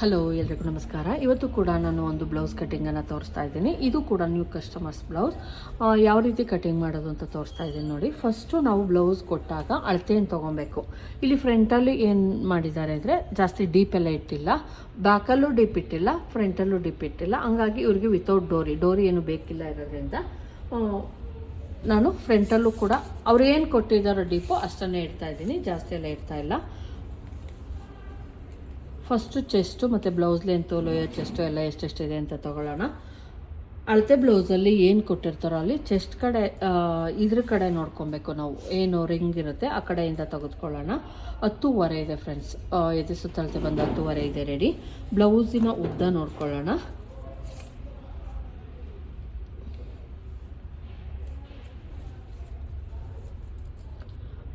Hello ಎಲ್ರಿಗೂ ನಮಸ್ಕಾರ. ಇವತ್ತು ಕೂಡ ನಾನು ಒಂದು ಬ್ಲೌಸ್ ಕಟ್ಟಿಂಗನ್ನು ತೋರಿಸ್ತಾ ಇದ್ದೀನಿ. ಇದು ಕೂಡ ನ್ಯೂ ಕಸ್ಟಮರ್ಸ್ ಬ್ಲೌಸ್ ಯಾವ ರೀತಿ ಕಟಿಂಗ್ ಮಾಡೋದು ಅಂತ ತೋರಿಸ್ತಾ ಇದ್ದೀನಿ ನೋಡಿ. ಫಸ್ಟು ನಾವು ಬ್ಲೌಸ್ ಕೊಟ್ಟಾಗ ಅಳತೆಯನ್ನು ತೊಗೊಬೇಕು? ಇಲ್ಲಿ ಫ್ರಂಟಲ್ಲಿ ಏನು ಮಾಡಿದ್ದಾರೆ ಅಂದರೆ ಜಾಸ್ತಿ ಡೀಪ್ ಎಲ್ಲ ಇಟ್ಟಿಲ್ಲ. ಬ್ಯಾಕಲ್ಲೂ ಡೀಪ್ ಇಟ್ಟಿಲ್ಲ ಫ್ರಂಟಲ್ಲೂ ಡೀಪ್ ಇಟ್ಟಿಲ್ಲ. ಹಂಗಾಗಿ ಇವ್ರಿಗೆ ವಿತೌಟ್ ಡೋರಿ ಡೋರಿ ಏನು ಬೇಕಿಲ್ಲ ಇರೋದ್ರಿಂದ ನಾನು ಫ್ರಂಟಲ್ಲೂ ಕೂಡ ಅವ್ರು ಏನು ಕೊಟ್ಟಿದ್ದಾರೋ ಡೀಪು ಅಷ್ಟನ್ನೇ ಇಡ್ತಾ ಇದ್ದೀನಿ. ಜಾಸ್ತಿ ಎಲ್ಲ ಇಡ್ತಾ ಇಲ್ಲ. ಫಸ್ಟು ಚೆಸ್ಟು ಮತ್ತು ಬ್ಲೌಸ್ ಲೆಂತು, ಲೋಯರ್ ಚೆಸ್ಟು ಎಲ್ಲ ಎಷ್ಟೆಷ್ಟಿದೆ ಅಂತ ತೊಗೊಳ್ಳೋಣ. ಅಳತೆ ಬ್ಲೌಸಲ್ಲಿ ಏನು ಕೊಟ್ಟಿರ್ತಾರೋ ಅಲ್ಲಿ ಚೆಸ್ಟ್ ಕಡೆ ಇದ್ರ ಕಡೆ ನೋಡ್ಕೊಬೇಕು ನಾವು. ಏನು ರಿಂಗ್ ಇರುತ್ತೆ ಆ ಕಡೆಯಿಂದ ತೆಗೆದುಕೊಳ್ಳೋಣ. ಹತ್ತೂವರೆ ಇದೆ ಫ್ರೆಂಡ್ಸ್ ಎದೆ ಸುತ್ತಳತೆ ಬಂದು ಹತ್ತೂವರೆ ಇದೆ ರೆಡಿ ಬ್ಲೌಸಿನ ಉದ್ದ ನೋಡ್ಕೊಳ್ಳೋಣ.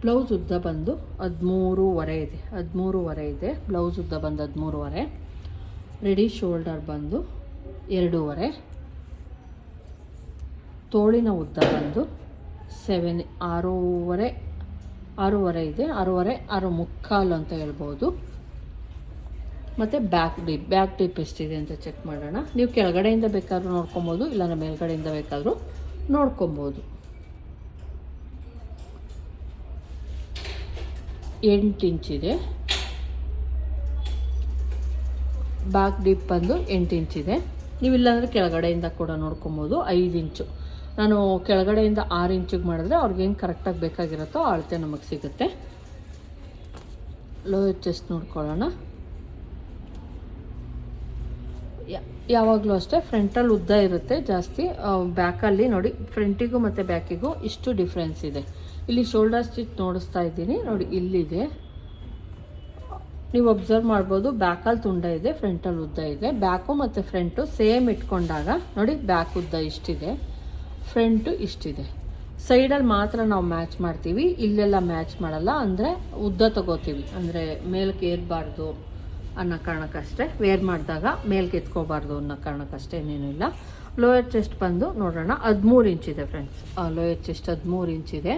ಬ್ಲೌಸ್ ಉದ್ದ ಬಂದು ಹದಿಮೂರುವರೆ ಇದೆ. ಹದಿಮೂರುವರೆ ಇದೆ. ಬ್ಲೌಸ್ ಉದ್ದ ಬಂದು ಹದಿಮೂರುವರೆ. ರೆಡಿ ಶೋಲ್ಡರ್ ಬಂದು ಎರಡೂವರೆ. ತೋಳಿನ ಉದ್ದ ಬಂದು ಸೆವೆನ್, ಆರೂವರೆ ಆರೂವರೆ ಇದೆ. ಆರೂವರೆ, ಆರು ಮುಕ್ಕಾಲು ಅಂತ ಹೇಳ್ಬೋದು. ಮತ್ತು ಬ್ಯಾಕ್ ಡಿಪ್ ಬ್ಯಾಕ್ ಡಿಪ್ ಎಷ್ಟಿದೆ ಅಂತ ಚೆಕ್ ಮಾಡೋಣ. ನೀವು ಕೆಳಗಡೆಯಿಂದ ಬೇಕಾದರೂ ನೋಡ್ಕೊಬೋದು, ಇಲ್ಲಾಂದ್ರೆ ಮೇಲ್ಗಡೆಯಿಂದ ಬೇಕಾದರೂ ನೋಡ್ಕೊಬೋದು. ಎಂಟು ಇಂಚಿದೆ ಬ್ಯಾಕ್ ಡಿಪ್ ಬಂದು ಎಂಟು ಇಂಚಿದೆ ನೀವು ಇಲ್ಲಾಂದರೆ ಕೆಳಗಡೆಯಿಂದ ಕೂಡ ನೋಡ್ಕೊಬೋದು. ಐದು ಇಂಚು. ನಾನು ಕೆಳಗಡೆಯಿಂದ ಆರು ಇಂಚಿಗೆ ಮಾಡಿದ್ರೆ ಅವ್ರಿಗೇನು ಕರೆಕ್ಟಾಗಿ ಬೇಕಾಗಿರುತ್ತೋ ಅಳತೆ ನಮಗೆ ಸಿಗುತ್ತೆ. ಲೋ ಚೆಸ್ಟ್ ನೋಡ್ಕೊಳ್ಳೋಣ. ಯಾವಾಗಲೂ ಅಷ್ಟೇ ಫ್ರಂಟಲ್ಲಿ ಉದ್ದ ಇರುತ್ತೆ ಜಾಸ್ತಿ. ಬ್ಯಾಕಲ್ಲಿ ನೋಡಿ, ಫ್ರಂಟಿಗೂ ಮತ್ತು ಬ್ಯಾಕಿಗೂ ಇಷ್ಟು ಡಿಫ್ರೆನ್ಸ್ ಇದೆ. ಇಲ್ಲಿ ಶೋಲ್ಡರ್ ಸ್ಟಿಚ್ ನೋಡಿಸ್ತಾ ಇದ್ದೀನಿ. ನೋಡಿ, ಇಲ್ಲಿದೆ. ನೀವು ಒಬ್ಸರ್ವ್ ಮಾಡ್ಬೋದು ಬ್ಯಾಕಲ್ಲಿ ತುಂಡ ಇದೆ ಫ್ರಂಟಲ್ಲಿ ಉದ್ದ ಇದೆ. ಬ್ಯಾಕು ಮತ್ತು ಫ್ರಂಟು ಸೇಮ್ ಇಟ್ಕೊಂಡಾಗ, ನೋಡಿ ಬ್ಯಾಕ್ ಉದ್ದ ಇಷ್ಟಿದೆ ಫ್ರಂಟು ಇಷ್ಟಿದೆ. ಸೈಡಲ್ಲಿ ಮಾತ್ರ ನಾವು ಮ್ಯಾಚ್ ಮಾಡ್ತೀವಿ. ಇಲ್ಲೆಲ್ಲ ಮ್ಯಾಚ್ ಮಾಡಲ್ಲ. ಅಂದರೆ ಉದ್ದ ತಗೋತೀವಿ. ಅಂದರೆ ಮೇಲಕ್ಕೆ ಏರಬಾರ್ದು. ಅನ್ನೋ ಕಾರಣಕ್ಕಷ್ಟೇ ವೇರ್ ಮಾಡಿದಾಗ ಮೇಲ್ಗೆ ಎತ್ಕೋಬಾರ್ದು ಅನ್ನೋ ಕಾರಣಕ್ಕಷ್ಟೇ ಏನೇನು ಇಲ್ಲ. ಲೋಯರ್ ಚೆಸ್ಟ್ ಬಂದು ನೋಡೋಣ, ಹದಿಮೂರು ಇಂಚಿದೆ ಫ್ರೆಂಡ್ಸ್ ಲೋಯರ್ ಚೆಸ್ಟ್ ಹದಿಮೂರು ಇಂಚಿದೆ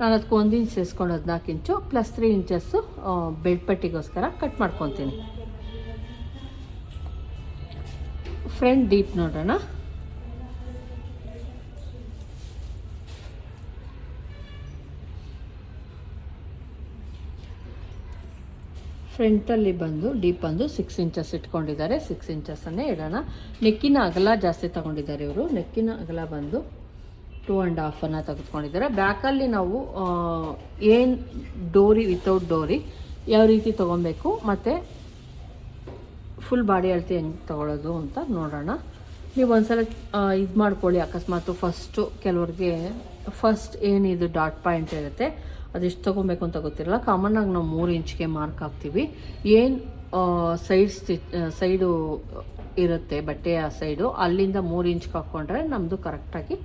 ನಾನು ಅದಕ್ಕೆ ಒಂದು ಇಂಚ್ ಸೇರಿಸ್ಕೊಂಡು ಹದಿನಾಲ್ಕು inch plus three inches bed ಪಟ್ಟಿಗೋಸ್ಕರ ಕಟ್ ಮಾಡ್ಕೊತೀನಿ. ಫ್ರೆಂಡ್ ಡೀಪ್ ನೋಡೋಣ. ಫ್ರಂಟಲ್ಲಿ ಬಂದು, ಡೀಪ್ ಬಂದು ಸಿಕ್ಸ್ ಇಂಚಸ್ ಇಟ್ಕೊಂಡಿದ್ದಾರೆ. ಸಿಕ್ಸ್ ಇಂಚಸ್ಸನ್ನೇ ಇಡೋಣ. ನೆಕ್ಕಿನ ಅಗಲ ಜಾಸ್ತಿ ತಗೊಂಡಿದ್ದಾರೆ ಇವರು. ನೆಕ್ಕಿನ ಅಗಲ ಬಂದು ಟೂ ಆ್ಯಂಡ್ ಹಾಫನ್ನು ತೆಗೆದುಕೊಂಡಿದ್ದಾರೆ. ಬ್ಯಾಕಲ್ಲಿ ನಾವು ಏನು ಡೋರಿ ವಿತೌಟ್ ಡೋರಿ ಯಾವ ರೀತಿ ತೊಗೊಬೇಕು, ಮತ್ತು ಫುಲ್ ಬಾಡಿ ಅಳತೆ ಹೆಂಗೆ ತೊಗೊಳೋದು ಅಂತ ನೋಡೋಣ. ನೀವು ಒಂದ್ಸಲ ಇದು ಮಾಡ್ಕೊಳ್ಳಿ ಅಕಸ್ಮಾತು ಫಸ್ಟು ಕೆಲವ್ರಿಗೆ ಫಸ್ಟ್ ಏನಿದು ಡಾಟ್ ಪಾಯಿಂಟ್ ಇರುತ್ತೆ ಅದೆಷ್ಟು ತೊಗೊಬೇಕು ಅಂತ ಗೊತ್ತಿರಲ್ಲ. ಕಾಮನ್ನಾಗಿ ನಾವು ಮೂರು ಇಂಚ್ಗೆ ಮಾರ್ಕ್ ಹಾಕ್ತೀವಿ. ಏನು ಸೈಡ್ ಸ್ಟಿಚ್ ಸೈಡು ಇರುತ್ತೆ, ಬಟ್ಟೆಯ ಸೈಡು ಅಲ್ಲಿಂದ ಮೂರು ಇಂಚ್ಗೆ ಹಾಕ್ಕೊಂಡ್ರೆ ನಮ್ಮದು ಕರೆಕ್ಟಾಗಿ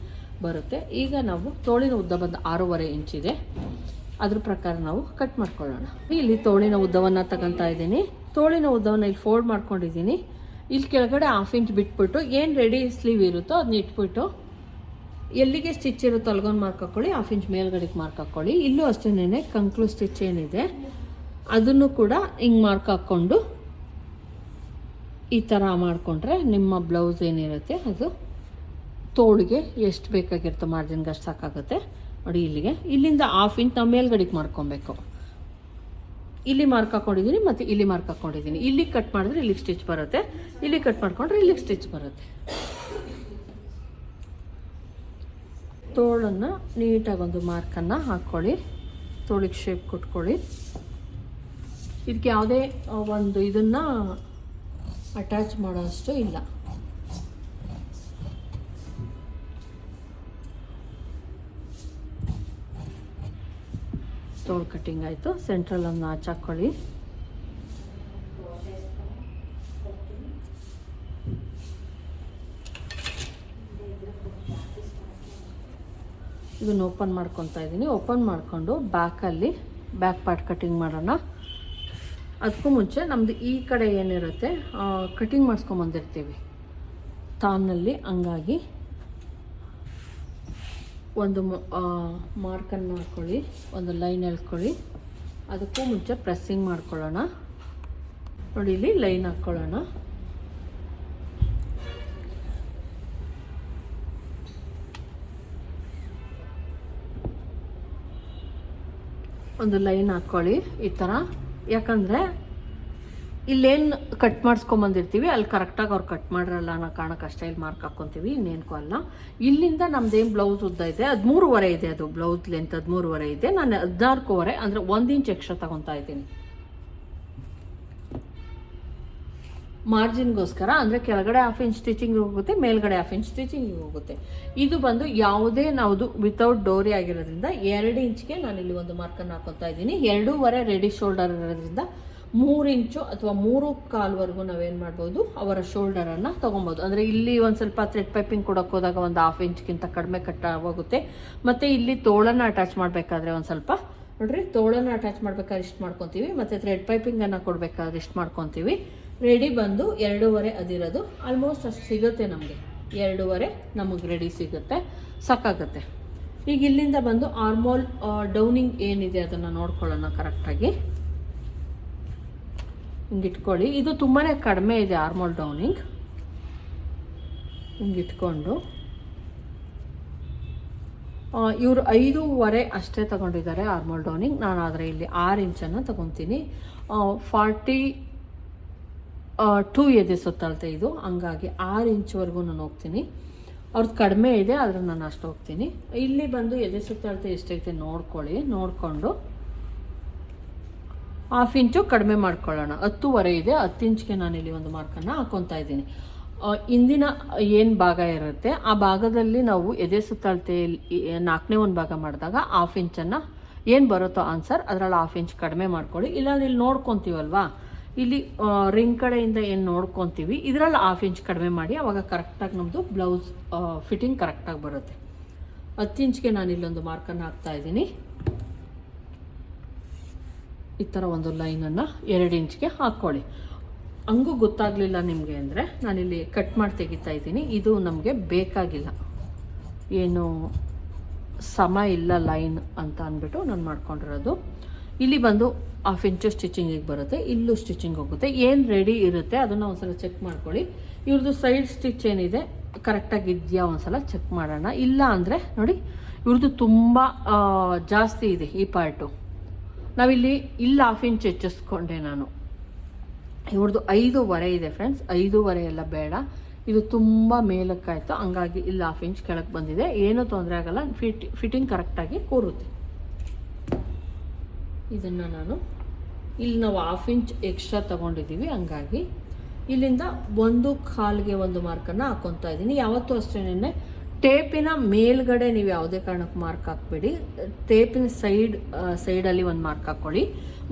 ಬರುತ್ತೆ. ಈಗ ನಾವು ತೋಳಿನ ಉದ್ದ ಬಂದು ಆರೂವರೆ ಇಂಚಿದೆ ಅದ್ರ ಪ್ರಕಾರ ನಾವು ಕಟ್ ಮಾಡ್ಕೊಳ್ಳೋಣ. ಇಲ್ಲಿ ತೋಳಿನ ಉದ್ದವನ್ನು ತಗೊತಾ ಇದ್ದೀನಿ. ತೋಳಿನ ಉದ್ದವನ್ನು ಇಲ್ಲಿ ಫೋಲ್ಡ್ ಮಾಡ್ಕೊಂಡಿದ್ದೀನಿ. ಇಲ್ಲಿ ಕೆಳಗಡೆ ಹಾಫ್ ಇಂಚ್ ಬಿಟ್ಬಿಟ್ಟು ಏನು ರೆಡಿ ಸ್ಲೀವ್ ಇರುತ್ತೋ ಅದನ್ನ ಇಟ್ಬಿಟ್ಟು ಎಲ್ಲಿಗೆ ಸ್ಟಿಚ್ ಇರುತ್ತೆ ಅಲ್ಗೊಂದು ಮಾರ್ಕ್ ಹಾಕ್ಕೊಳ್ಳಿ ಹಾಫ್ ಇಂಚ್ ಮೇಲ್ಗಡೆಗೆ ಮಾರ್ಕ್ ಹಾಕ್ಕೊಳ್ಳಿ ಇಲ್ಲೂ ಅಷ್ಟೇನೆ ಕಂಕ್ಲೂ ಸ್ಟಿಚ್ ಏನಿದೆ, ಅದನ್ನು ಕೂಡ ಹಿಂಗೆ ಮಾರ್ಕ್ ಹಾಕ್ಕೊಂಡು ಈ ಥರ ಮಾಡಿಕೊಂಡ್ರೆ ನಿಮ್ಮ ಬ್ಲೌಸ್ ಏನಿರುತ್ತೆ, ಅದು ತೋಳಿಗೆ ಎಷ್ಟು ಬೇಕಾಗಿರುತ್ತೋ ಮಾರ್ಜಿನ್ಗೆ ಅಷ್ಟು ಸಾಕಾಗುತ್ತೆ. ನೋಡಿ ಇಲ್ಲಿಗೆ. ಇಲ್ಲಿಂದ ಹಾಫ್ ಇಂಚ್ ನಾವು ಮೇಲ್ಗಡೆಗೆ ಮಾಡ್ಕೊಬೇಕು. ಇಲ್ಲಿ ಮಾರ್ಕ್ ಹಾಕ್ಕೊಂಡಿದ್ದೀನಿ ಮತ್ತು ಇಲ್ಲಿ ಮಾರ್ಕ್ ಹಾಕ್ಕೊಂಡಿದ್ದೀನಿ ಇಲ್ಲಿಗೆ ಕಟ್ ಮಾಡಿದ್ರೆ ಇಲ್ಲಿಗೆ ಸ್ಟಿಚ್ ಬರುತ್ತೆ. ಇಲ್ಲಿ ಕಟ್ ಮಾಡಿಕೊಂಡ್ರೆ ಇಲ್ಲಿಗೆ ಸ್ಟಿಚ್ ಬರುತ್ತೆ. ತೋಳನ್ನು ನೀಟಾಗಿ ಒಂದು ಮಾರ್ಕನ್ನು ಹಾಕ್ಕೊಳ್ಳಿ ತೋಳಿಗೆ ಶೇಪ್ ಕೊಟ್ಕೊಳ್ಳಿ. ಇದಕ್ಕೆ ಯಾವುದೇ ಒಂದು ಇದನ್ನು ಅಟ್ಯಾಚ್ ಮಾಡೋಷ್ಟು ಇಲ್ಲ. ತೋಳು ಕಟ್ಟಿಂಗ್ ಆಯಿತು. ಸೆಂಟ್ರಲನ್ನು ಆಚೆ ಇದನ್ನು ಓಪನ್ ಮಾಡ್ಕೊತಾ ಇದ್ದೀನಿ ಓಪನ್ ಮಾಡಿಕೊಂಡು ಬ್ಯಾಕಲ್ಲಿ ಬ್ಯಾಕ್ ಪಾರ್ಟ್ ಕಟಿಂಗ್ ಮಾಡೋಣ. ಅದಕ್ಕೂ ಮುಂಚೆ ನಮ್ಮದು ಈ ಕಡೆ ಏನಿರುತ್ತೆ ಕಟಿಂಗ್ ಮಾಡಿಸ್ಕೊಂಬಂದಿರ್ತೀವಿ ತಾನಲ್ಲಿ ಹಂಗಾಗಿ ಒಂದು ಮಾರ್ಕನ್ನು ಹಾಕ್ಕೊಳ್ಳಿ ಒಂದು ಲೈನ್ ಎಳ್ಕೊಳ್ಳಿ. ಅದಕ್ಕೂ ಮುಂಚೆ ಪ್ರೆಸ್ಸಿಂಗ್ ಮಾಡ್ಕೊಳ್ಳೋಣ. ನೋಡಿ, ಇಲ್ಲಿ ಲೈನ್ ಹಾಕ್ಕೊಳ್ಳೋಣ ಒಂದು ಲೈನ್ ಹಾಕ್ಕೊಳ್ಳಿ ಈ ಥರ ಯಾಕಂದರೆ ಇಲ್ಲೇನು ಕಟ್ ಮಾಡಿಸ್ಕೊಂಬಂದಿರ್ತೀವಿ, ಅಲ್ಲಿ ಕರೆಕ್ಟಾಗಿ ಅವ್ರು ಕಟ್ ಮಾಡಿರಲ್ಲ ಅನ್ನೋ ಕಾರಣಕ್ಕೆ ಅಷ್ಟೇ ಇಲ್ಲಿ ಮಾರ್ಕ್ ಹಾಕ್ಕೊತೀವಿ ಇನ್ನೇನಕ್ಕೂ ಅಲ್ಲ. ಇಲ್ಲಿಂದ ನಮ್ದೇನು ಬ್ಲೌಸ್ ಉದ್ದ ಇದೆ, ಹದಿಮೂರುವರೆ ಇದೆ ಅದು ಬ್ಲೌಸ್ ಲೆಂತ್ ಹದಿಮೂರುವರೆ ಇದೆ. ನಾನು ಹದಿನಾಲ್ಕೂವರೆ ಅಂದರೆ ಒಂದು ಇಂಚ್ ಎಕ್ಸ್ಟ್ರಾ ತಗೊತಾ ಇದ್ದೀನಿ. ಮಾರ್ಜಿನ್ಗೋಸ್ಕರ, ಅಂದರೆ ಕೆಳಗಡೆ ಹಾಫ್ ಇಂಚ್ ಸ್ಟಿಚಿಂಗ್ ಹೋಗುತ್ತೆ, ಮೇಲ್ಗಡೆ ಹಾಫ್ ಇಂಚ್ ಸ್ಟಿಚಿಂಗ್ ಹೋಗುತ್ತೆ. ಇದು ಬಂದು ಯಾವುದೇ ನಾವು ವಿತೌಟ್ ಡೋರಿ ಆಗಿರೋದ್ರಿಂದ ಎರಡು ಇಂಚ್ಗೆ ನಾನು ಇಲ್ಲಿ ಒಂದು ಮಾರ್ಕನ್ನು ಹಾಕೊತಾ ಇದ್ದೀನಿ. ಎರಡೂವರೆ ರೆಡಿ ಶೋಲ್ಡರ್ ಇರೋದ್ರಿಂದ ಮೂರು ಇಂಚು ಅಥವಾ ಮೂರು ಕಾಲ್ವರೆಗೂ ನಾವೇನು ಮಾಡ್ಬೋದು, ಅವರ ಶೋಲ್ಡರನ್ನು ತೊಗೊಬೋದು. ಅಂದರೆ ಇಲ್ಲಿ ಒಂದು ಸ್ವಲ್ಪ ಥ್ರೆಡ್ ಪೈಪಿಂಗ್ ಕೊಡೋಕೆ ಹೋದಾಗ ಒಂದು ಹಾಫ್ ಇಂಚ್ಗಿಂತ ಕಡಿಮೆ ಕಟ್ ಆಗೋಗುತ್ತೆ. ಮತ್ತು ಇಲ್ಲಿ ತೋಳನ್ನು ಅಟ್ಯಾಚ್ ಮಾಡಬೇಕಾದ್ರೆ ಒಂದು ಸ್ವಲ್ಪ, ನೋಡ್ರಿ, ತೋಳನ್ನು ಅಟ್ಯಾಚ್ ಮಾಡ್ಬೇಕಾದ್ರೆ ಇಷ್ಟು ಮಾಡ್ಕೊತೀವಿ, ಮತ್ತು ಥ್ರೆಡ್ ಪೈಪಿಂಗನ್ನು ಕೊಡಬೇಕಾದ್ರೆ ಇಷ್ಟು ಮಾಡ್ಕೊತೀವಿ. ರೆಡಿ ಬಂದು ಎರಡೂವರೆ ಅದಿರೋದು ಆಲ್ಮೋಸ್ಟ್ ಅಷ್ಟು ಸಿಗುತ್ತೆ ನಮಗೆ. ಎರಡೂವರೆ ನಮಗೆ ರೆಡಿ ಸಿಗುತ್ತೆ. ಸಾಕಾಗುತ್ತೆ. ಈಗ ಇಲ್ಲಿಂದ ಬಂದು ಆರ್ಮೋಲ್ ಡೌನಿಂಗ್ ಏನಿದೆ ಅದನ್ನು ನೋಡ್ಕೊಳ್ಳೋಣ ಕರೆಕ್ಟಾಗಿ ಹಿಂಗೆ ಇಟ್ಕೊಳ್ಳಿ ಇದು ತುಂಬಾ ಕಡಿಮೆ ಇದೆ ಆರ್ಮೋಲ್ ಡೌನಿಂಗ್ ಹಿಂಗಿಟ್ಕೊಂಡು. ಇವರು ಐದೂವರೆ ಅಷ್ಟೇ ತಗೊಂಡಿದ್ದಾರೆ ಆರ್ಮೋಲ್ ಡೌನಿಂಗ್ ನಾನು ಆದರೆ ಇಲ್ಲಿ ಆರು ಇಂಚನ್ನು ತಗೊತೀನಿ. ಫಾರ್ಟಿ ಟೂ ಎದೆ ಸುತ್ತಳತೆ ಇದು. ಹಂಗಾಗಿ ಆರು ಇಂಚ್ವರೆಗೂ ನಾನು ಹೋಗ್ತೀನಿ. ಅವ್ರದ್ದು ಕಡಿಮೆ ಇದೆ ಆದರೆ ನಾನು ಅಷ್ಟು ಹೋಗ್ತೀನಿ. ಇಲ್ಲಿ ಬಂದು ಎದೆ ಸುತ್ತಳತೆ ಎಷ್ಟೈತೆ ನೋಡ್ಕೊಳ್ಳಿ. ನೋಡಿಕೊಂಡು ಹಾಫ್ ಇಂಚು ಕಡಿಮೆ ಮಾಡ್ಕೊಳ್ಳೋಣ. ಹತ್ತುವರೆ ಇದೆ, ಹತ್ತು ಇಂಚ್ಗೆ ನಾನು ಇಲ್ಲಿ ಒಂದು ಮಾರ್ಕನ್ನು ಹಾಕೊತಾ ಇದ್ದೀನಿ. ಇಂದಿನ ಏನು ಭಾಗ ಇರುತ್ತೆ, ಆ ಭಾಗದಲ್ಲಿ ನಾವು ಎದೆ ಸುತ್ತಳತೆಯಲ್ಲಿ ನಾಲ್ಕನೇ ಒಂದು ಭಾಗ ಮಾಡಿದಾಗ ಹಾಫ್ ಇಂಚನ್ನು ಏನು ಬರುತ್ತೋ ಆನ್ಸರ್ ಅದರಲ್ಲಿ ಹಾಫ್ ಇಂಚ್ ಕಡಿಮೆ ಮಾಡ್ಕೊಳ್ಳಿ. ಇಲ್ಲಾಂದ್ರೆ ಇಲ್ಲಿ ನೋಡ್ಕೊತೀವಲ್ವಾ? ಇಲ್ಲಿ ರಿಂಗ್ ಕಡೆಯಿಂದ ಏನು ನೋಡ್ಕೊತೀವಿ, ಇದರಲ್ಲಿ ಹಾಫ್ ಇಂಚ್ ಕಡಿಮೆ ಮಾಡಿ ಆವಾಗ ಕರೆಕ್ಟಾಗಿ ನಮ್ಮದು ಬ್ಲೌಸ್ ಫಿಟ್ಟಿಂಗ್ ಕರೆಕ್ಟಾಗಿ ಬರುತ್ತೆ. ಹತ್ತು ಇಂಚ್ಗೆ ನಾನು ಇಲ್ಲೊಂದು ಮಾರ್ಕನ್ನು ಹಾಕ್ತಾ ಇದ್ದೀನಿ. ಈ ಥರ ಒಂದು ಲೈನನ್ನು ಎರಡು ಇಂಚ್ಗೆ ಹಾಕ್ಕೊಳ್ಳಿ ಹಂಗೂ ಗೊತ್ತಾಗಲಿಲ್ಲ ನಿಮಗೆ ಅಂದರೆ, ನಾನಿಲ್ಲಿ ಕಟ್ ಮಾಡಿ ತೆಗಿತಾ ಇದ್ದೀನಿ. ಇದು ನಮಗೆ ಬೇಕಾಗಿಲ್ಲ. ಏನು ಸಮ ಇಲ್ಲ ಲೈನ್ ಅಂತ ಅಂದ್ಬಿಟ್ಟು ನಾನು ಮಾಡ್ಕೊಂಡಿರೋದು. ಇಲ್ಲಿ ಬಂದು ಹಾಫ್ ಇಂಚು ಸ್ಟಿಚಿಂಗಿಗೆ ಬರುತ್ತೆ, ಇಲ್ಲೂ ಸ್ಟಿಚಿಂಗ್ ಹೋಗುತ್ತೆ. ಏನು ರೆಡಿ ಇರುತ್ತೆ ಅದನ್ನು ಒಂದ್ಸಲ ಚೆಕ್ ಮಾಡ್ಕೊಳ್ಳಿ. ಇವ್ರದ್ದು ಸೈಡ್ ಸ್ಟಿಚ್ ಏನಿದೆ ಕರೆಕ್ಟಾಗಿ ಇದೆಯಾ ಒಂದ್ಸಲ ಚೆಕ್ ಮಾಡೋಣ. ಇಲ್ಲ ಅಂದರೆ ನೋಡಿ ಇವ್ರದ್ದು ತುಂಬ ಜಾಸ್ತಿ ಇದೆ ಈ ಪಾರ್ಟು ನಾವಿಲ್ಲಿ ಇಲ್ಲಿ ಹಾಫ್ ಇಂಚ್ ಹೆಚ್ಚಿಸ್ಕೊಂಡೆ ನಾನು. ಇವ್ರದ್ದು ಐದೂವರೆ ಇದೆ ಫ್ರೆಂಡ್ಸ್ ಐದೂವರೆ ಎಲ್ಲ ಬೇಡ. ಇದು ತುಂಬ ಮೇಲಕ್ಕಾಯಿತು, ಹಂಗಾಗಿ ಇಲ್ಲಿ ಹಾಫ್ ಇಂಚ್ ಕೆಳಗೆ ಬಂದಿದೆ. ಏನೂ ತೊಂದರೆ ಆಗಲ್ಲ ಫಿಟ್ ಫಿಟ್ಟಿಂಗ್ ಕರೆಕ್ಟಾಗಿ ಕೂರುತ್ತೆ. ಇದನ್ನು ನಾನು ಇಲ್ಲಿ ನಾವು ಹಾಫ್ ಇಂಚ್ ಎಕ್ಸ್ಟ್ರಾ ತೊಗೊಂಡಿದ್ದೀವಿ, ಹಂಗಾಗಿ. ಇಲ್ಲಿಂದ ಒಂದು ಕಾಲ್ಗೆ ಒಂದು ಮಾರ್ಕನ್ನು ಹಾಕ್ಕೊತಾ ಇದ್ದೀನಿ. ಯಾವತ್ತೂ ಅಷ್ಟೇನೆ ಟೇಪಿನ ಮೇಲ್ಗಡೆ ನೀವು ಯಾವುದೇ ಕಾರಣಕ್ಕೆ ಮಾರ್ಕ್ ಹಾಕ್ಬೇಡಿ. ಟೇಪಿನ ಸೈಡ್ ಸೈಡಲ್ಲಿ ಒಂದು ಮಾರ್ಕ್ ಹಾಕ್ಕೊಳ್ಳಿ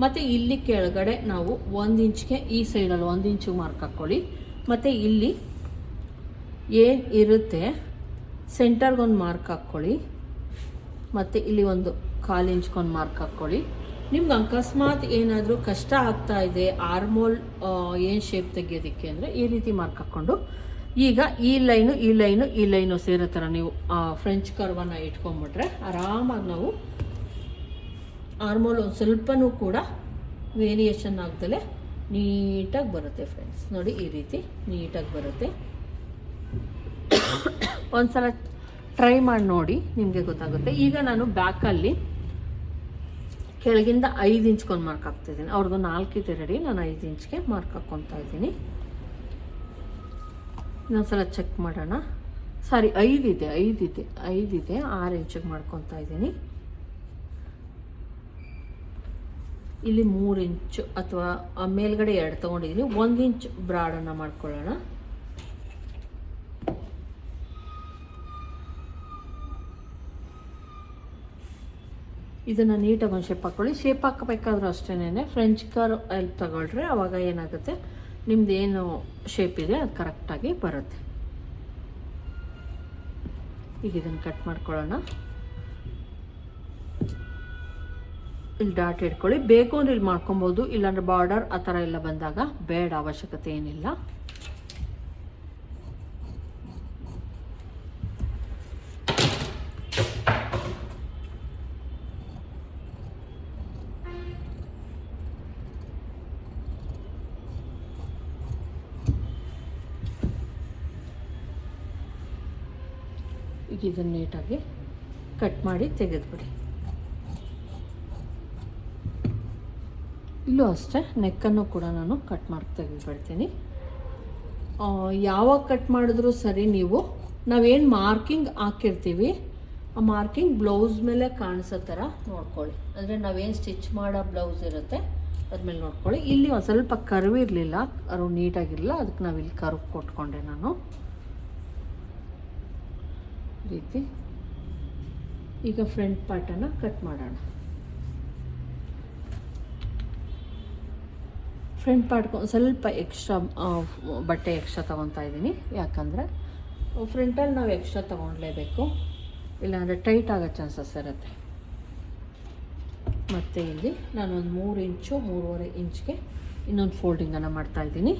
ಮತ್ತು ಇಲ್ಲಿ ಕೆಳಗಡೆ ನಾವು ಒಂದು ಇಂಚ್ಗೆ ಈ ಸೈಡಲ್ಲಿ ಒಂದು ಇಂಚು ಮಾರ್ಕ್ ಹಾಕ್ಕೊಳ್ಳಿ ಮತ್ತು ಇಲ್ಲಿ ಏನು ಇರುತ್ತೆ ಸೆಂಟರ್ಗೊಂದು ಮಾರ್ಕ್ ಹಾಕ್ಕೊಳ್ಳಿ ಮತ್ತು ಇಲ್ಲಿ ಒಂದು ಕಾಲು ಇಂಚ್ಗೊಂದು ಮಾರ್ಕ್ ಹಾಕ್ಕೊಳ್ಳಿ ನಿಮ್ಗೆ ಅಕಸ್ಮಾತ್ ಏನಾದರೂ ಕಷ್ಟ ಆಗ್ತಾ ಇದೆ, ಆರ್ಮೋಲ್ ಏನು ಶೇಪ್ ತೆಗಿಯೋದಕ್ಕೆ ಅಂದರೆ ಈ ರೀತಿ ಮಾರ್ಕ್ ಹಾಕ್ಕೊಂಡು. ಈಗ ಈ ಲೈನು ಈ ಲೈನು ಈ ಲೈನು ಸೇರೋ ಥರ ನೀವು ಫ್ರೆಂಚ್ ಕರ್ವನ್ನು ಇಟ್ಕೊಂಬಿಟ್ರೆ ಆರಾಮಾಗಿ ನಾವು ಆರ್ಮೋಲ್ ಒಂದು ಸ್ವಲ್ಪನೂ ಕೂಡ ವೇರಿಯೇಷನ್ ಆಗ್ದಲೇ ನೀಟಾಗಿ ಬರುತ್ತೆ ಫ್ರೆಂಡ್ಸ್ ನೋಡಿ ಈ ರೀತಿ ನೀಟಾಗಿ ಬರುತ್ತೆ. ಒಂದ್ಸಲ ಟ್ರೈ ಮಾಡಿ ನೋಡಿ, ನಿಮಗೆ ಗೊತ್ತಾಗುತ್ತೆ. ಈಗ ನಾನು ಬ್ಯಾಕಲ್ಲಿ ಕೆಳಗಿಂದ ಐದು ಇಂಚ್ಗೊಂದು ಮಾರ್ಕ್ ಹಾಕ್ತಿದ್ದೀನಿ ಅವ್ರದ್ದು ಇದೆ ರೆಡಿ ನಾನು ಐದು ಇಂಚ್ಗೆ ಮಾರ್ಕ್ ಹಾಕ್ಕೊತಾ ಇದ್ದೀನಿ. ಇನ್ನೊಂದ್ಸಲ ಚೆಕ್ ಮಾಡೋಣ. ಸಾರಿ ಐದಿದೆ ಐದಿದೆ ಐದಿದೆ ಆರು ಇಂಚಿಗೆ ಮಾಡ್ಕೊತಾ ಇದ್ದೀನಿ. ಇಲ್ಲಿ ಮೂರು ಇಂಚು ಅಥವಾ ಮೇಲ್ಗಡೆ ಎರಡು ತೊಗೊಂಡಿದ್ದೀನಿ. ಒಂದು ಇಂಚ್ ಬ್ರಾಡನ್ನು ಮಾಡ್ಕೊಳ್ಳೋಣ. ಇದನ್ನು ನೀಟಾಗಿ ಒಂದು ಶೇಪ್ ಹಾಕ್ಕೊಳ್ಳಿ ಶೇಪ್ ಹಾಕಬೇಕಾದ್ರೂ ಅಷ್ಟೇನೆ ಫ್ರೆಂಚ್ ಕರ್ ಎಲ್ಪ್ ತಗೊಳ್ರಿ ಅವಾಗ ಏನಾಗುತ್ತೆ? ನಿಮ್ದು ಏನು ಶೇಪ್ ಇದೆ ಅದು ಕರೆಕ್ಟಾಗಿ ಬರುತ್ತೆ. ಈಗ ಇದನ್ನು ಕಟ್ ಮಾಡ್ಕೊಳ್ಳೋಣ. ಇಲ್ಲಿ ಡಾಟ್ ಇಟ್ಕೊಳ್ಳಿ ಬೇಕು ಅಂದ್ರೆ ಇಲ್ಲಿ ಮಾಡ್ಕೊಬೋದು. ಇಲ್ಲಾಂದ್ರೆ ಬಾರ್ಡರ್ ಆ ಥರ ಎಲ್ಲ ಬಂದಾಗ ಬೇಡ, ಅವಶ್ಯಕತೆ ಏನಿಲ್ಲ. ಇದನ್ನು ನೀಟಾಗಿ ಕಟ್ ಮಾಡಿ ತೆಗೆದುಬಿಡಿ. ಇಲ್ಲೂ ಅಷ್ಟೇ ನೆಕ್ಕನ್ನು ಕೂಡ ನಾನು ಕಟ್ ಮಾಡಿ ತೆಗೆದುಬಿಡ್ತೀನಿ. ಯಾವಾಗ ಕಟ್ ಮಾಡಿದ್ರೂ ಸರಿ ನೀವು, ನಾವೇನು ಮಾರ್ಕಿಂಗ್ ಹಾಕಿರ್ತೀವಿ, ಆ ಮಾರ್ಕಿಂಗ್ ಬ್ಲೌಸ್ ಮೇಲೆ ಕಾಣಿಸೋ ಥರ ನೋಡ್ಕೊಳ್ಳಿ. ಅಂದರೆ ನಾವೇನು ಸ್ಟಿಚ್ ಮಾಡೋ ಬ್ಲೌಸ್ ಇರುತ್ತೆ, ಅದ್ಮೇಲೆ ನೋಡ್ಕೊಳ್ಳಿ. ಇಲ್ಲಿ ಒಂದು ಸ್ವಲ್ಪ ಕರ್ವ್ ಇರಲಿಲ್ಲ ಅದು ನೀಟಾಗಿರಲಿಲ್ಲ, ಅದಕ್ಕೆ ನಾವು ಇಲ್ಲಿ ಕರ್ವ್ ಕೊಟ್ಕೊಂಡೆ ನಾನು. ರೀತಿ. ಈಗ ಫ್ರಂಟ್ ಪಾರ್ಟನ್ನು ಕಟ್ ಮಾಡೋಣ. ಫ್ರಂಟ್ ಪಾರ್ಟ್ಗೆ ಒಂದು ಸ್ವಲ್ಪ ಎಕ್ಸ್ಟ್ರಾ ಬಟ್ಟೆ ಎಕ್ಸ್ಟ್ರಾ ತೊಗೊತಾ ಇದ್ದೀನಿ. ಯಾಕಂದರೆ ಫ್ರಂಟಲ್ಲಿ ನಾವು ಎಕ್ಸ್ಟ್ರಾ ತೊಗೊಳ್ಲೇಬೇಕು ಇಲ್ಲಾಂದರೆ ಟೈಟ್ ಆಗೋ ಚಾನ್ಸಸ್ ಇರುತ್ತೆ. ಮತ್ತು ಇಲ್ಲಿ ನಾನೊಂದು ಮೂರು ಇಂಚು, ಮೂರುವರೆ ಇಂಚ್ಗೆ ಇನ್ನೊಂದು ಫೋಲ್ಡಿಂಗನ್ನು ಮಾಡ್ತಾಯಿದ್ದೀನಿ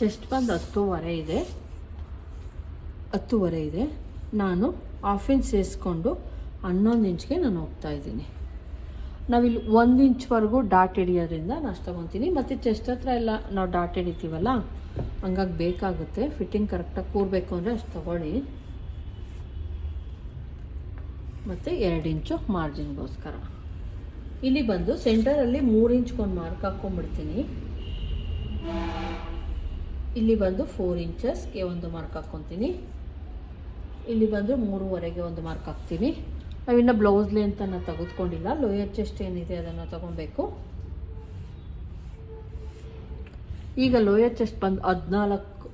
ಚೆಸ್ಟ್ ಬಂದು ಹತ್ತೂವರೆ ಇದೆ. ಹತ್ತೂವರೆ ಇದೆ. ನಾನು ಹಾಫ್ ಇಂಚ್ ಸೇರಿಸ್ಕೊಂಡು ಹನ್ನೊಂದು ಇಂಚ್ಗೆ ನಾನು ಹೋಗ್ತಾ ಇದ್ದೀನಿ. ನಾವಿಲ್ಲಿ ಒಂದು ಇಂಚ್ವರೆಗೂ ಡಾಟ್ ಹಿಡಿಯೋದ್ರಿಂದ ನಾನು ತೊಗೊತೀನಿ. ಮತ್ತು ಚೆಸ್ಟ್ ಹತ್ರ ಎಲ್ಲ ನಾವು ಡಾಟ್ ಹಿಡಿತೀವಲ್ಲ, ಹಂಗಾಗಿ ಬೇಕಾಗುತ್ತೆ. ಫಿಟ್ಟಿಂಗ್ ಕರೆಕ್ಟಾಗಿ ಕೂರಬೇಕು ಅಂದರೆ ಅಷ್ಟು ತೊಗೊಳ್ಳಿ. ಮತ್ತು ಎರಡು ಇಂಚು ಮಾರ್ಜಿನ್ಗೋಸ್ಕರ ಇಲ್ಲಿ ಬಂದು ಸೆಂಟರಲ್ಲಿ ಮೂರು ಇಂಚ್ಗೊಂದು ಮಾರ್ಕ್ ಹಾಕ್ಕೊಂಡ್ಬಿಡ್ತೀನಿ. ಇಲ್ಲಿ ಬಂದು ಫೋರ್ ಇಂಚಸ್ಗೆ ಒಂದು ಮಾರ್ಕ್ ಹಾಕ್ಕೊತೀನಿ. ಇಲ್ಲಿ ಬಂದು ಮೂರುವರೆಗೆ ಒಂದು ಮಾರ್ಕ್ ಹಾಕ್ತೀನಿ. ನಾವಿನ್ನು ಬ್ಲೌಸ್ ಲೆಂತನ್ನು ತೆಗೆದುಕೊಂಡಿಲ್ಲ. ಲೋಯರ್ ಚೆಸ್ಟ್ ಏನಿದೆ ಅದನ್ನು ತಗೊಬೇಕು. ಈಗ ಲೋಯರ್ ಚೆಸ್ಟ್ ಬಂದು ಹದಿನಾಲ್ಕು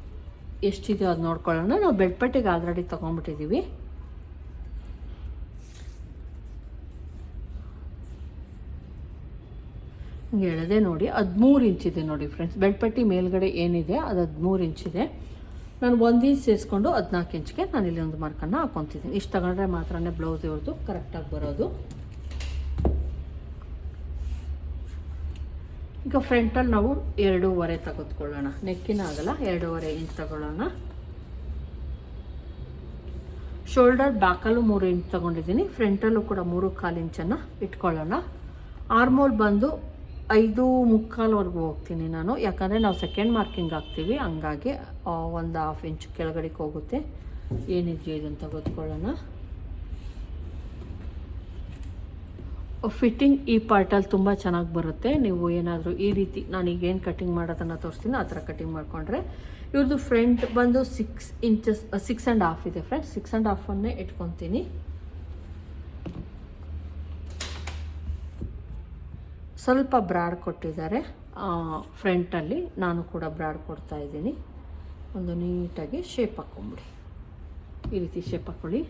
ಎಷ್ಟಿದೆ ಅದು ನೋಡ್ಕೊಳ್ಳೋಣ. ನಾವು ಬೆಡ್ ಪಟ್ಟಿಗೆ ಆಲ್ರೆಡಿ ತೊಗೊಂಡ್ಬಿಟ್ಟಿದ್ದೀವಿ ಎಳೆದೆ ನೋಡಿ, ಹದಿಮೂರು ಇಂಚಿದೆ ನೋಡಿ ಫ್ರೆಂಡ್ಸ್ ಬೆಡ್ ಪಟ್ಟಿ ಮೇಲ್ಗಡೆ ಏನಿದೆ, ಅದು ಹದಿಮೂರು ಇಂಚಿದೆ ನಾನು ಒಂದು ಇಂಚ್ ಸೇರಿಸ್ಕೊಂಡು ಹದಿನಾಲ್ಕು ಇಂಚ್ಗೆ ನಾನು ಇಲ್ಲಿ ಒಂದು ಮಾರ್ಕನ್ನು ಹಾಕೊತಿದ್ದೀನಿ. ಇಷ್ಟು ತಗೊಂಡ್ರೆ ಮಾತ್ರನೇ ಬ್ಲೌಸ್ ಇವ್ರದ್ದು ಕರೆಕ್ಟಾಗಿ ಬರೋದು. ಈಗ ಫ್ರಂಟಲ್ಲಿ ನಾವು ಎರಡೂವರೆ ತೆಗೆದುಕೊಳ್ಳೋಣ. ನೆಕ್ಕಿನ ಆಗಲ್ಲ, ಎರಡೂವರೆ ಇಂಚ್ ತಗೊಳ್ಳೋಣ. ಶೋಲ್ಡರ್ ಬ್ಯಾಕಲ್ಲೂ ಮೂರು ಇಂಚ್ ತೊಗೊಂಡಿದ್ದೀನಿ. ಫ್ರಂಟಲ್ಲೂ ಕೂಡ ಮೂರು ಕಾಲು ಇಂಚನ್ನು ಇಟ್ಕೊಳ್ಳೋಣ. ಆರ್ಮೋಲ್ ಬಂದು ಐದು ಮುಕ್ಕಾಲ್ವರೆಗೂ ಹೋಗ್ತೀನಿ ನಾನು. ಯಾಕಂದರೆ ನಾವು ಸೆಕೆಂಡ್ ಮಾರ್ಕಿಂಗ್ ಹಾಕ್ತೀವಿ. ಹಂಗಾಗಿ ಒಂದು ಹಾಫ್ ಇಂಚ್ ಕೆಳಗಡೆಗೆ ಹೋಗುತ್ತೆ. ಏನಿದೆಯೋ ಇದನ್ನು ತೆಗೆದುಕೊಳ್ಳೋಣ ಫಿಟ್ಟಿಂಗ್ ಈ ಪಾರ್ಟಲ್ಲಿ ತುಂಬ ಚೆನ್ನಾಗಿ ಬರುತ್ತೆ. ನೀವು ಏನಾದರೂ ಈ ರೀತಿ ನಾನೀಗ ಏನು ಕಟಿಂಗ್ ಮಾಡೋದನ್ನು ತೋರಿಸ್ತೀನಿ, ಆ ಥರ ಕಟಿಂಗ್ ಮಾಡಿಕೊಂಡ್ರೆ ಇವ್ರದ್ದು ಫ್ರಂಟ್ ಬಂದು six inches six and half ಇದೆ ಫ್ರೆಂಡ್ಸ್ ಸಿಕ್ಸ್ ಆ್ಯಂಡ್ ಹಾಫನ್ನೇ ಇಟ್ಕೊತೀನಿ. ಸ್ವಲ್ಪ ಬ್ರಾಡ್ ಕೊಟ್ಟಿದ್ದಾರೆ. ಫ್ರಂಟಲ್ಲಿ ನಾನು ಕೂಡ ಬ್ರಾಡ್ ಕೊಡ್ತಾ ಇದ್ದೀನಿ. ಒಂದು ನೀಟಾಗಿ ಶೇಪ್ ಹಾಕ್ಕೊಂಬಿಡಿ ಈ ರೀತಿ ಶೇಪ್ ಹಾಕ್ಕೊಳ್ಳಿ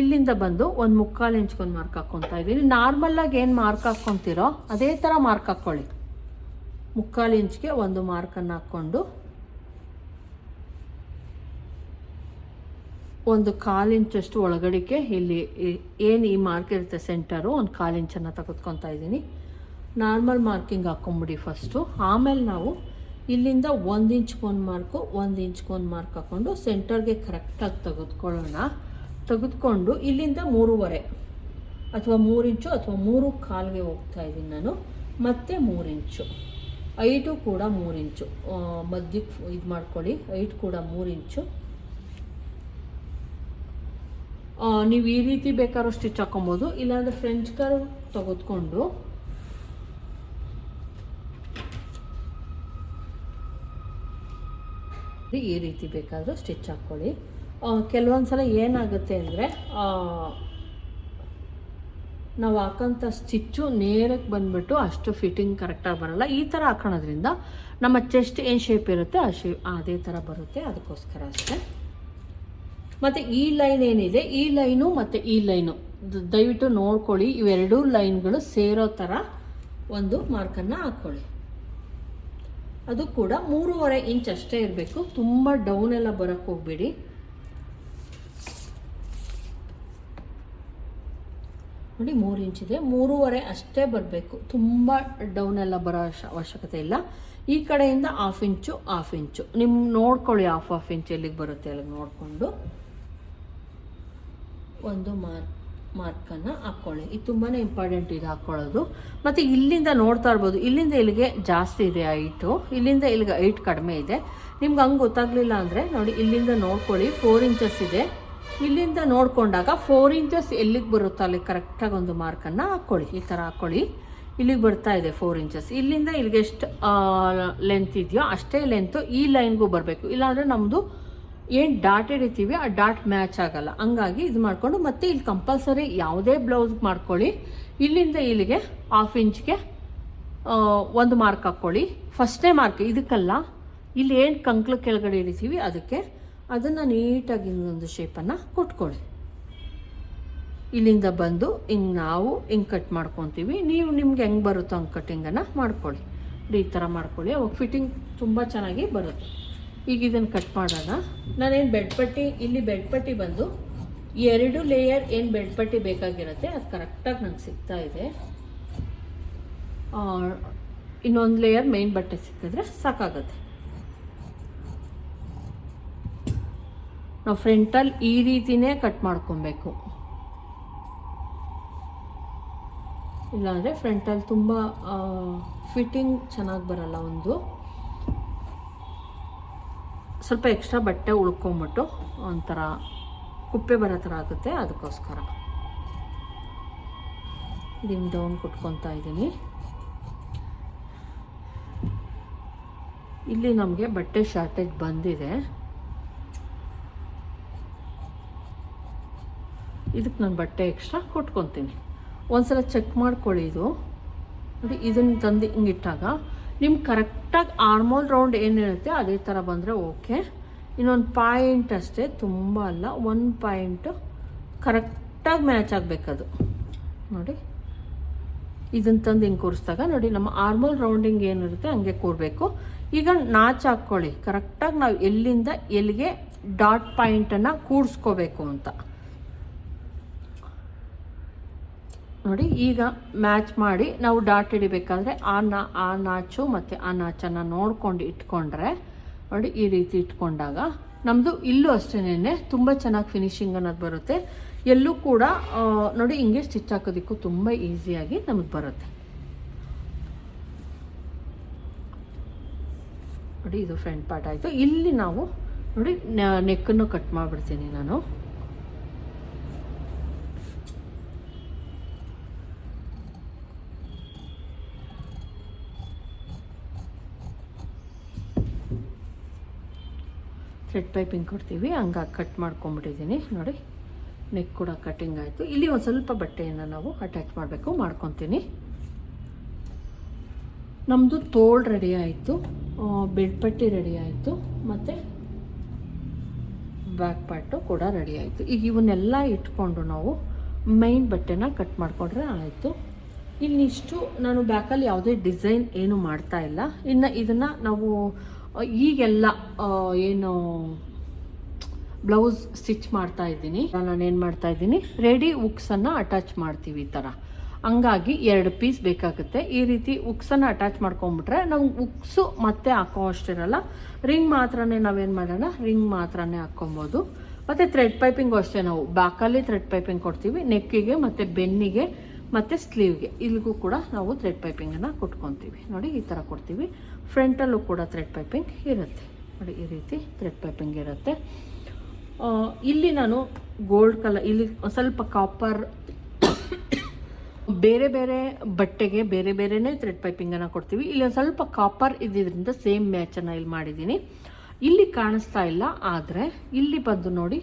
ಇಲ್ಲಿಂದ ಬಂದು ಒಂದು ಮುಕ್ಕಾಲು ಇಂಚ್ಕೊಂಡು ಮಾರ್ಕ್ ಹಾಕ್ಕೊತಾ ಇದ್ದೀನಿ. ನಾರ್ಮಲ್ಲಾಗಿ ಏನು ಮಾರ್ಕ್ ಹಾಕ್ಕೊತೀರೋ ಅದೇ ಥರ ಮಾರ್ಕ್ ಹಾಕ್ಕೊಳ್ಳಿ ಮುಕ್ಕಾಲು ಇಂಚ್ಗೆ ಒಂದು ಮಾರ್ಕನ್ನು ಹಾಕ್ಕೊಂಡು ಒಂದು ಕಾಲು ಇಂಚಷ್ಟು ಒಳಗಡೆಗೆ ಇಲ್ಲಿ ಏನು ಈ ಮಾರ್ಕ್ ಇರುತ್ತೆ ಸೆಂಟರು ಒಂದು ಕಾಲು ಇಂಚನ್ನು ತೆಗೆದುಕೊತಾ ಇದ್ದೀನಿ. ನಾರ್ಮಲ್ ಮಾರ್ಕಿಂಗ್ ಹಾಕ್ಕೊಂಬಿಡಿ ಫಸ್ಟು. ಆಮೇಲೆ ನಾವು ಇಲ್ಲಿಂದ ಒಂದು ಇಂಚ್ಗೊಂದು ಮಾರ್ಕು, ಒಂದು ಇಂಚ್ಗೊಂದು ಮಾರ್ಕ್ ಹಾಕ್ಕೊಂಡು ಸೆಂಟರ್ಗೆ ಕರೆಕ್ಟಾಗಿ ತೆಗೆದುಕೊಳ್ಳೋಣ. ತೆಗೆದುಕೊಂಡು ಇಲ್ಲಿಂದ ಮೂರುವರೆ ಅಥವಾ ಮೂರು ಇಂಚು ಅಥವಾ ಮೂರು ಕಾಲ್ಗೆ ಹೋಗ್ತಾ ಇದ್ದೀನಿ ನಾನು. ಮತ್ತೆ ಮೂರು ಇಂಚು. ಐಟು ಕೂಡ ಮೂರು ಇಂಚು. ಮಧ್ಯಕ್ಕೆ ಇದು ಮಾಡ್ಕೊಳ್ಳಿ. ಐಟ್ ಕೂಡ ಮೂರು ಇಂಚು. ನೀವು ಈ ರೀತಿ ಬೇಕಾದ್ರೂ ಸ್ಟಿಚ್ ಹಾಕೊಬೋದು. ಇಲ್ಲಾಂದರೆ ಫ್ರೆಂಚ್ ಕರ್ವ್ ತೆಗೆದುಕೊಂಡು ಈ ರೀತಿ ಬೇಕಾದರೂ ಸ್ಟಿಚ್ ಹಾಕ್ಕೊಳ್ಳಿ. ಕೆಲವೊಂದು ಸಲ ಏನಾಗುತ್ತೆ ಅಂದರೆ ನಾವು ಹಾಕೋಂಥ ಸ್ಟಿಚ್ಚು ನೇರಕ್ಕೆ ಬಂದುಬಿಟ್ಟು ಅಷ್ಟು ಫಿಟ್ಟಿಂಗ್ ಕರೆಕ್ಟಾಗಿ ಬರಲ್ಲ. ಈ ಥರ ಹಾಕೋಣೋದ್ರಿಂದ ನಮ್ಮ ಚೆಸ್ಟ್ ಏನು ಶೇಪ್ ಇರುತ್ತೆ, ಆ ಶೇಪ್ ಅದೇ ಥರ ಬರುತ್ತೆ, ಅದಕ್ಕೋಸ್ಕರ ಅಷ್ಟೇ. ಮತ್ತು ಈ ಲೈನ್ ಏನಿದೆ, ಈ ಲೈನು ಮತ್ತು ಈ ಲೈನು. ದಯವಿಟ್ಟು ನೋಡ್ಕೊಳ್ಳಿ, ಇವೆರಡೂ ಲೈನ್ಗಳು ಸೇರೋ ಥರ ಒಂದು ಮಾರ್ಕನ್ನು ಹಾಕ್ಕೊಳ್ಳಿ. ಅದು ಕೂಡ ಮೂರುವರೆ ಇಂಚ್ ಅಷ್ಟೇ ಇರಬೇಕು. ತುಂಬ ಡೌನ್ ಎಲ್ಲ ಬರೋಕ್ಕೆ ಹೋಗ್ಬೇಡಿ. ನೋಡಿ ಮೂರು ಇಂಚಿದೆ ಮೂರುವರೆ ಅಷ್ಟೇ ಬರಬೇಕು. ತುಂಬ ಡೌನ್ ಎಲ್ಲ ಬರೋ ಅವಶ್ಯ- ಅವಶ್ಯಕತೆ ಇಲ್ಲ. ಈ ಕಡೆಯಿಂದ ಹಾಫ್ ಇಂಚು ಹಾಫ್ ಇಂಚು. ನಿಮ್ಮ ನೋಡ್ಕೊಳ್ಳಿ ಹಾಫ್ ಹಾಫ್ ಇಂಚ್ ಎಲ್ಲಿಗೆ ಬರುತ್ತೆ ಅಲ್ಲಿಗೆ ನೋಡಿಕೊಂಡು. ಒಂದು ಮಾರ್ಕ್ ಮಾರ್ಕನ್ನು ಹಾಕ್ಕೊಳ್ಳಿ ಇದು ತುಂಬಾ ಇಂಪಾರ್ಟೆಂಟ್ ಇದು ಹಾಕ್ಕೊಳ್ಳೋದು ಮತ್ತು ಇಲ್ಲಿಂದ ನೋಡ್ತಾ ಇರ್ಬೋದು, ಇಲ್ಲಿಂದ ಇಲ್ಲಿಗೆ ಜಾಸ್ತಿ ಇದೆ ಹೈಟು ಇಲ್ಲಿಂದ ಇಲ್ಲಿಗೆ ಹೈಟ್ ಕಡಿಮೆ ಇದೆ. ನಿಮ್ಗೆ ಹಂಗೆ ಗೊತ್ತಾಗಲಿಲ್ಲ ಅಂದರೆ ನೋಡಿ, ಇಲ್ಲಿಂದ ನೋಡ್ಕೊಳ್ಳಿ ಫೋರ್ ಇಂಚಸ್ ಇದೆ. ಇಲ್ಲಿಂದ ನೋಡಿಕೊಂಡಾಗ ಫೋರ್ ಇಂಚಸ್ ಎಲ್ಲಿಗೆ ಬರುತ್ತೋ ಅಲ್ಲಿ ಕರೆಕ್ಟಾಗಿ ಒಂದು ಮಾರ್ಕನ್ನು ಹಾಕ್ಕೊಳ್ಳಿ ಈ ಥರ ಹಾಕ್ಕೊಳ್ಳಿ ಇಲ್ಲಿಗೆ ಬರ್ತಾ ಇದೆ ಫೋರ್ ಇಂಚಸ್ ಇಲ್ಲಿಂದ ಇಲ್ಲಿಗೆ ಎಷ್ಟು ಲೆಂತ್ ಇದೆಯೋ ಅಷ್ಟೇ ಲೆಂತು ಈ ಲೈನ್ಗೂ ಬರಬೇಕು. ಇಲ್ಲಾಂದರೆ ನಮ್ಮದು ಏನು ಡಾಟ್ ಹಿಡಿತೀವಿ, ಆ ಡಾಟ್ ಮ್ಯಾಚ್ ಆಗಲ್ಲ. ಹಂಗಾಗಿ ಇದು ಮಾಡಿಕೊಂಡು ಮತ್ತೆ ಇಲ್ಲಿ ಕಂಪಲ್ಸರಿ ಯಾವುದೇ ಬ್ಲೌಸ್ ಮಾಡ್ಕೊಳ್ಳಿ. ಇಲ್ಲಿಂದ ಇಲ್ಲಿಗೆ ಹಾಫ್ ಇಂಚ್ಗೆ ಒಂದು ಮಾರ್ಕ್ ಹಾಕ್ಕೊಳ್ಳಿ. ಫಸ್ಟೇ ಮಾರ್ಕ್ ಇದಕ್ಕಲ್ಲ. ಇಲ್ಲಿ ಏನು ಕಂಕ್ಳು ಕೆಳಗಡೆ ಹಿಡಿತೀವಿ, ಅದಕ್ಕೆ ಅದನ್ನು ನೀಟಾಗಿ ಒಂದು ಶೇಪನ್ನು ಕೊಟ್ಕೊಳ್ಳಿ. ಇಲ್ಲಿಂದ ಬಂದು ಹಿಂಗೆ ನಾವು ಹಿಂಗೆ ಕಟ್ ಮಾಡ್ಕೊತೀವಿ. ನೀವು ನಿಮ್ಗೆ ಹೆಂಗೆ ಬರುತ್ತೋ ಹಂಗೆ ಕಟ್ಟಿಂಗನ್ನು ಮಾಡ್ಕೊಳ್ಳಿ. ಈ ಥರ ಮಾಡ್ಕೊಳ್ಳಿ. ಅವಾಗ ಫಿಟ್ಟಿಂಗ್ ತುಂಬ ಚೆನ್ನಾಗಿ ಬರುತ್ತೆ. ಈಗ ಇದನ್ನು ಕಟ್ ಮಾಡೋಣ. ನಾನೇನು ಬೆಡ್ ಪಟ್ಟಿ, ಇಲ್ಲಿ ಬೆಡ್ ಪಟ್ಟಿ ಬಂದು ಎರಡು ಲೇಯರ್ ಏನು ಬೆಡ್ ಪಟ್ಟಿ ಬೇಕಾಗಿರುತ್ತೆ, ಅದು ಕರೆಕ್ಟಾಗಿ ನಂಗೆ ಸಿಗ್ತಾ ಇದೆ. ಇನ್ನೊಂದು ಲೇಯರ್ ಮೇನ್ ಬಟ್ಟೆ ಸಿಕ್ಕಿದ್ರೆ ಸಾಕಾಗುತ್ತೆ. ನಾವು ಫ್ರಂಟಲ್ಲಿ ಈ ರೀತಿನೇ ಕಟ್ ಮಾಡ್ಕೊಬೇಕು. ಇಲ್ಲಾಂದರೆ ಫ್ರಂಟಲ್ಲಿ ತುಂಬ ಫಿಟ್ಟಿಂಗ್ ಚೆನ್ನಾಗಿ ಬರಲ್ಲ ಒಂದು. ಸ್ವಲ್ಪ ಎಕ್ಸ್ಟ್ರಾ ಬಟ್ಟೆ ಉಳ್ಕೊಂಬಿಟ್ಟು ಒಂಥರ ಕುಪ್ಪೆ ಬರೋ ಥರ ಆಗುತ್ತೆ ಅದಕ್ಕೋಸ್ಕರ. ಇದನ್ನು ಡೌನ್ ಕುಟ್ಕೊತಾ ಇದ್ದೀನಿ ಇಲ್ಲಿ ನಮಗೆ ಬಟ್ಟೆ ಶಾರ್ಟೇಜ್ ಬಂದಿದೆ. ಇದಕ್ಕೆ ನಾನು ಬಟ್ಟೆ ಎಕ್ಸ್ಟ್ರಾ ಕೊಟ್ಕೊತೀನಿ. ಒಂದ್ಸಲ ಚೆಕ್ ಮಾಡ್ಕೊಳ್ಳಿ ಇದು. ನೋಡಿ, ಇದನ್ನು ತಂದು ಹಿಂಗಿಟ್ಟಾಗ ನಿಮ್ಗೆ ಕರೆಕ್ಟಾಗಿ ಆರ್ಮೋಲ್ ರೌಂಡ್ ಏನಿರುತ್ತೆ ಅದೇ ಥರ ಬಂದರೆ ಓಕೆ. ಇನ್ನೊಂದು ಪಾಯಿಂಟ್ ಅಷ್ಟೇ, ತುಂಬ ಅಲ್ಲ, ಒಂದು ಪಾಯಿಂಟು ಕರೆಕ್ಟಾಗಿ ಮ್ಯಾಚ್ ಆಗಬೇಕದು. ನೋಡಿ ಇದನ್ನು ತಂದು ಹಿಂಗೆ ಕೂರಿಸಿದಾಗ ನೋಡಿ, ನಮ್ಮ ಆರ್ಮೋಲ್ ರೌಂಡಿಂಗ್ ಏನಿರುತ್ತೆ ಹಂಗೆ ಕೂರಬೇಕು. ಈಗ ನಾಚ್ ಹಾಕ್ಕೊಳ್ಳಿ ಕರೆಕ್ಟಾಗಿ ನಾವು ಎಲ್ಲಿಂದ ಎಲ್ಲಿಗೆ ಡಾಟ್ ಪಾಯಿಂಟನ್ನು ಕೂಡಿಸ್ಕೋಬೇಕು ಅಂತ. ನೋಡಿ, ಈಗ ಮ್ಯಾಚ್ ಮಾಡಿ ನಾವು ಡಾಟ್ ಹಿಡಿಬೇಕಾದ್ರೆ ಆ ನಾ, ಆ ನಾಚು ಮತ್ತು ಆ ನಾಚನ್ನು ನೋಡ್ಕೊಂಡು ಇಟ್ಕೊಂಡ್ರೆ, ನೋಡಿ ಈ ರೀತಿ ಇಟ್ಕೊಂಡಾಗ ನಮ್ಮದು ಇಲ್ಲೂ ಅಷ್ಟೇನೆ, ತುಂಬ ಚೆನ್ನಾಗಿ ಫಿನಿಶಿಂಗ್ ಅನ್ನೋದು ಬರುತ್ತೆ. ಎಲ್ಲೂ ಕೂಡ ನೋಡಿ ಹಿಂಗೆ ಸ್ಟಿಚ್ ಹಾಕೋದಕ್ಕೂ ತುಂಬ ಈಸಿಯಾಗಿ ನಮಗೆ ಬರುತ್ತೆ. ನೋಡಿ ಇದು ಫ್ರಂಟ್ ಪಾರ್ಟ್ ಆಯಿತು. ಇಲ್ಲಿ ನಾವು, ನೋಡಿ ನೆಕ್ಕನ್ನು ಕಟ್ ಮಾಡಿಬಿಡ್ತೀನಿ ನಾನು. ಥ್ರೆಡ್ ಪೈಪಿಂಗ್ ಕೊಡ್ತೀವಿ, ಹಂಗಾಗಿ ಕಟ್ ಮಾಡ್ಕೊಂಬಿಟ್ಟಿದ್ದೀನಿ ನೋಡಿ, ನೆಕ್ ಕೂಡ ಕಟ್ಟಿಂಗ್ ಆಯಿತು. ಇಲ್ಲಿ ಒಂದು ಸ್ವಲ್ಪ ಬಟ್ಟೆಯನ್ನು ನಾವು ಅಟ್ಯಾಚ್ ಮಾಡಬೇಕು, ಮಾಡ್ಕೊತೀನಿ. ನಮ್ಮದು ತೋಳು ರೆಡಿ ಆಯಿತು. ಬೆಳ್ಪಟ್ಟಿ ರೆಡಿ ಆಯಿತು. ಮತ್ತು ಬ್ಯಾಕ್ ಪಾರ್ಟು ಕೂಡ ರೆಡಿ ಆಯಿತು. ಈಗ ಇವನ್ನೆಲ್ಲ ಇಟ್ಕೊಂಡು ನಾವು ಮೈನ್ ಬಟ್ಟೆನ ಕಟ್ ಮಾಡಿಕೊಂಡ್ರೆ ಆಯಿತು. ಇನ್ನಿಷ್ಟು ನಾನು ಬ್ಯಾಕಲ್ಲಿ ಯಾವುದೇ ಡಿಸೈನ್ ಏನು ಮಾಡ್ತಾ ಇಲ್ಲ. ಇನ್ನು ಇದನ್ನು ನಾವು ಈಗೆಲ್ಲ ಏನು, ಬ್ಲೌಸ್ ಸ್ಟಿಚ್ ಮಾಡ್ತಾ ಇದ್ದೀನಿ. ನಾನೇನು ಮಾಡ್ತಾ ಇದ್ದೀನಿ? ರೆಡಿ ಉಕ್ಸನ್ನು ಅಟ್ಯಾಚ್ ಮಾಡ್ತೀವಿ ಈ ಥರ ಹಂಗಾಗಿ ಎರಡು ಪೀಸ್ ಬೇಕಾಗುತ್ತೆ. ಈ ರೀತಿ ಉಕ್ಸನ್ನು ಅಟ್ಯಾಚ್ ಮಾಡ್ಕೊಂಬಿಟ್ರೆ ನಾವು ಉಕ್ಸು ಮತ್ತೆ ಹಾಕೋ ಅಷ್ಟಿರಲ್ಲ. ರಿಂಗ್ ಮಾತ್ರನೇ ನಾವೇನು ಮಾಡೋಣ? ರಿಂಗ್ ಮಾತ್ರನೇ ಹಾಕ್ಕೊಬೋದು. ಮತ್ತು ಥ್ರೆಡ್ ಪೈಪಿಂಗು ಅಷ್ಟೇ ನಾವು. ಬ್ಯಾಕಲ್ಲಿ ಥ್ರೆಡ್ ಪೈಪಿಂಗ್ ಕೊಡ್ತೀವಿ. ನೆಕ್ಕಿಗೆ ಮತ್ತು ಬೆನ್ನಿಗೆ ಮತ್ತು ಸ್ಲೀವ್ಗೆ ಇಲ್ಲಿಗೂ ಕೂಡ ನಾವು ಥ್ರೆಡ್ ಪೈಪಿಂಗನ್ನು ಕೊಟ್ಕೊತೀವಿ. ನೋಡಿ, ಈ ಥರ ಕೊಡ್ತೀವಿ. ಫ್ರಂಟಲ್ಲೂ ಕೂಡ ಥ್ರೆಡ್ ಪೈಪಿಂಗ್ ಇರುತ್ತೆ. ನೋಡಿ, ಈ ರೀತಿ ಥ್ರೆಡ್ ಪೈಪಿಂಗ್ ಇರುತ್ತೆ. ಇಲ್ಲಿ ನಾನು ಗೋಲ್ಡ್ ಕಲರ್ ಇಲ್ಲಿ ಸ್ವಲ್ಪ ಕಾಪರ್ ಬೇರೆ ಬೇರೆ ಬಟ್ಟೆಗೆ ಬೇರೆ ಬೇರೆನೇ ಥ್ರೆಡ್ ಪೈಪಿಂಗನ್ನು ಕೊಡ್ತೀವಿ. ಇಲ್ಲಿ ಒಂದು ಸ್ವಲ್ಪ ಕಾಪರ್ ಇದ್ದಿದ್ದರಿಂದ ಸೇಮ್ ಮ್ಯಾಚನ್ನು ಇಲ್ಲಿ ಮಾಡಿದ್ದೀನಿ. ಇಲ್ಲಿ ಕಾಣಿಸ್ತಾ ಇಲ್ಲ, ಆದರೆ ಇಲ್ಲಿ ಬಂದು ನೋಡಿ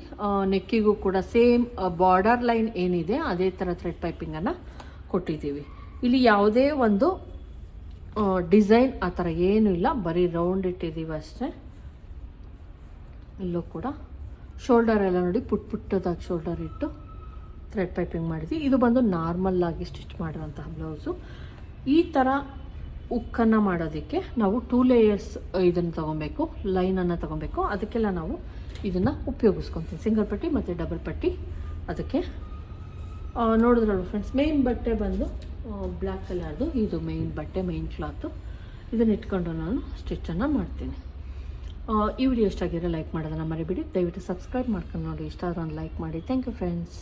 ನೆಕ್ಕಿಗೂ ಕೂಡ ಸೇಮ್ ಬಾರ್ಡರ್ ಲೈನ್ ಏನಿದೆ, ಅದೇ ಥರ ಥ್ರೆಡ್ ಪೈಪಿಂಗನ್ನು ಕೊಟ್ಟಿದ್ದೀವಿ. ಇಲ್ಲಿ ಯಾವುದೇ ಒಂದು ಡಿಸೈನ್ ಆ ಥರ ಏನೂ ಇಲ್ಲ. ಬರೀ ರೌಂಡ್ ಇಟ್ಟಿದ್ದೀವಿ ಅಷ್ಟೇ. ಇಲ್ಲೂ ಕೂಡ. ಶೋಲ್ಡರ್ ಎಲ್ಲ ನೋಡಿ ಪುಟ್ ಪುಟ್ಟದಾಗಿ ಶೋಲ್ಡರ್ ಇಟ್ಟು ಥ್ರೆಡ್ ಪೈಪಿಂಗ್ ಮಾಡಿದ್ವಿ. ಇದು ಬಂದು ನಾರ್ಮಲ್ ಆಗಿ ಸ್ಟಿಚ್ ಮಾಡಿರೋಂತಹ ಬ್ಲೌಸು. ಈ ಥರ ಉಕ್ಕನ್ನು ಮಾಡೋದಕ್ಕೆ ನಾವು ಟೂ ಲೇಯರ್ಸ್ ಇದನ್ನು ತೊಗೊಬೇಕು ಲೈನನ್ನು ತೊಗೊಬೇಕು. ಅದಕ್ಕೆಲ್ಲ ನಾವು ಇದನ್ನು ಉಪಯೋಗಿಸ್ಕೊತೀವಿ. ಸಿಂಗಲ್ ಪಟ್ಟಿ ಮತ್ತು ಡಬಲ್ ಪಟ್ಟಿ. ಅದಕ್ಕೆ ಆ, ನೋಡಿದ್ರಲ್ವ ಫ್ರೆಂಡ್ಸ್ ಮೇನ್ ಬಟ್ಟೆ ಬಂದು ಬ್ಲ್ಯಾಕ್ ಕಲರ್ದು ಇದು ಮೇನ್ ಬಟ್ಟೆ ಮೇನ್ ಕ್ಲಾತು ಇದನ್ನ ಇಟ್ಕೊಂಡು ನಾನು ಸ್ಟಿಚ್ಚನ್ನು ಮಾಡ್ತೀನಿ. ಈ ವಿಡಿಯೋ ಇಷ್ಟ ಲೈಕ್ ಮಾಡೋದನ್ನು ಮರಿಬಿಡಿ. ದಯವಿಟ್ಟು ಸಬ್ಸ್ಕ್ರೈಬ್ ಮಾಡ್ಕೊಂಡು ನೋಡಿ. ಇಷ್ಟ ಆದ್ರೆ ಒಂದು ಲೈಕ್ ಮಾಡಿ. Thank you friends